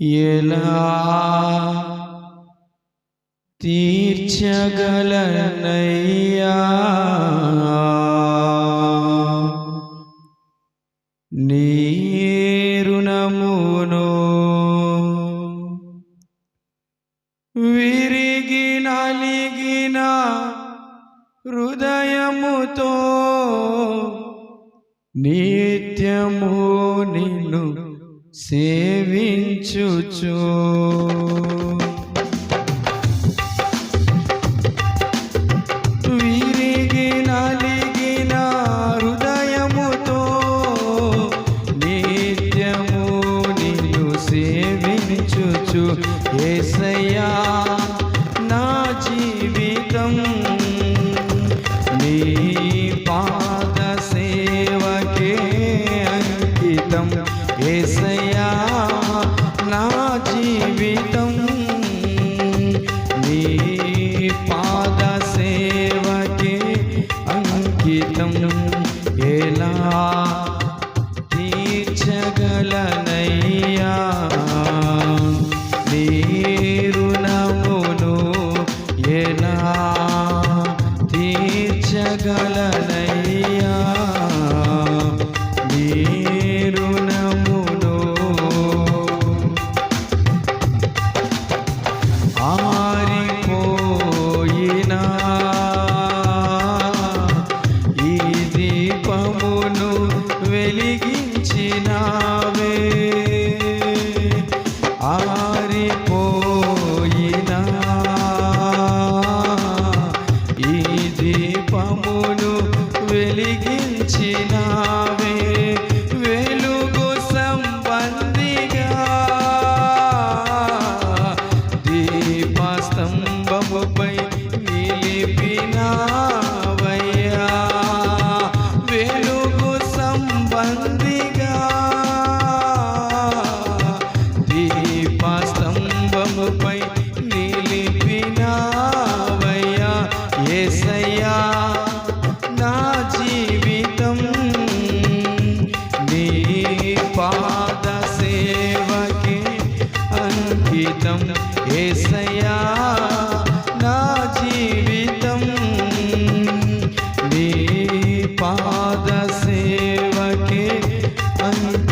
ఎలా తీర్చగలనయ్యా? నీ రుణమును విరిగి నలిగిన హృదయముతో నిత్యము నీ సేవించుచు.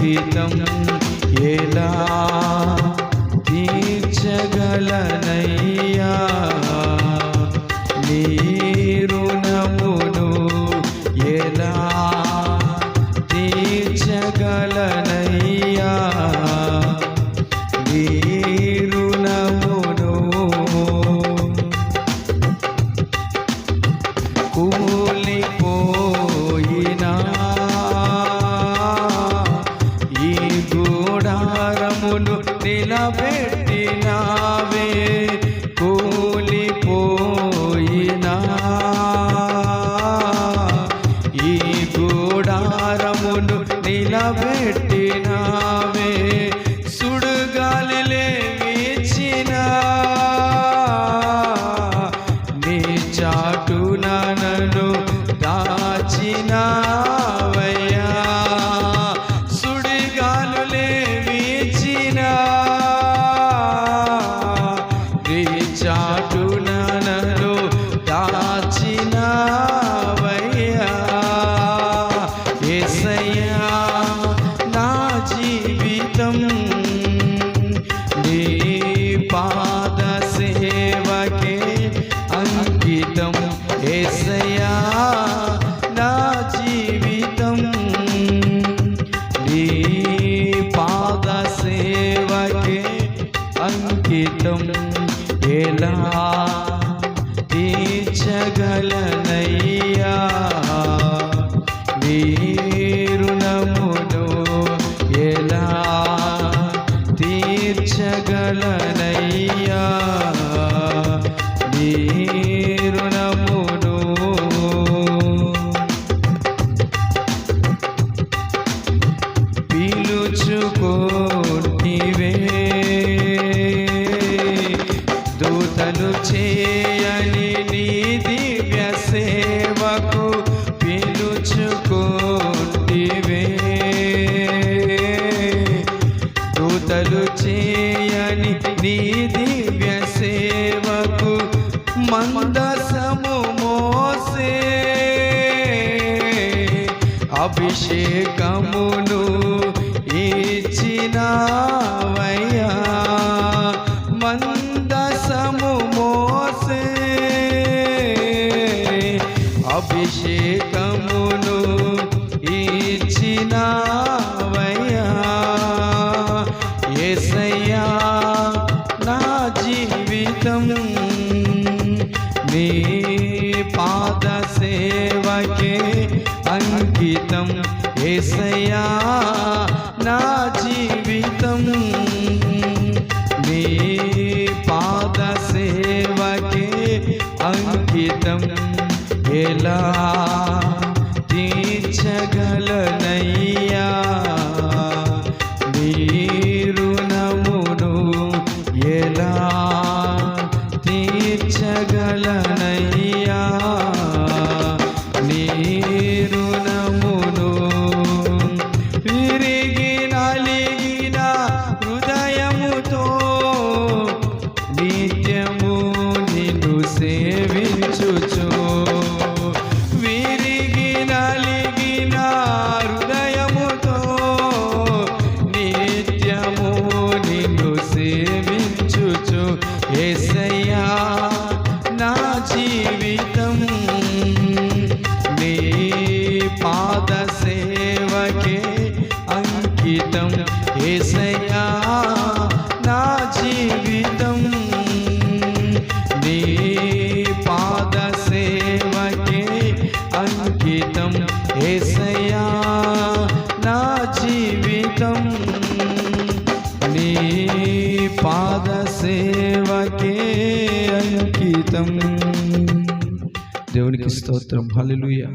जीवितं येला ना बेटी ना। చేయని నీ దివ్య సేవకు పిలుచుకోటివే. దూతలు చేయని నీ దివ్య సేవకు మందసము మోసే. అభిషేకమును ఇచ్చినా ఏసయ్యా నా జీవితం నీ పాద సేవకే అంకితం. ఏసయ్యా నా జీవితం నీ పాద సేవకే అంకితం. ఎలా గీతం ఏసయ్యా నా జీవితం. నీ పాద సేవకే అంకితం. దేవునికి స్తోత్రం. హల్లెలూయా.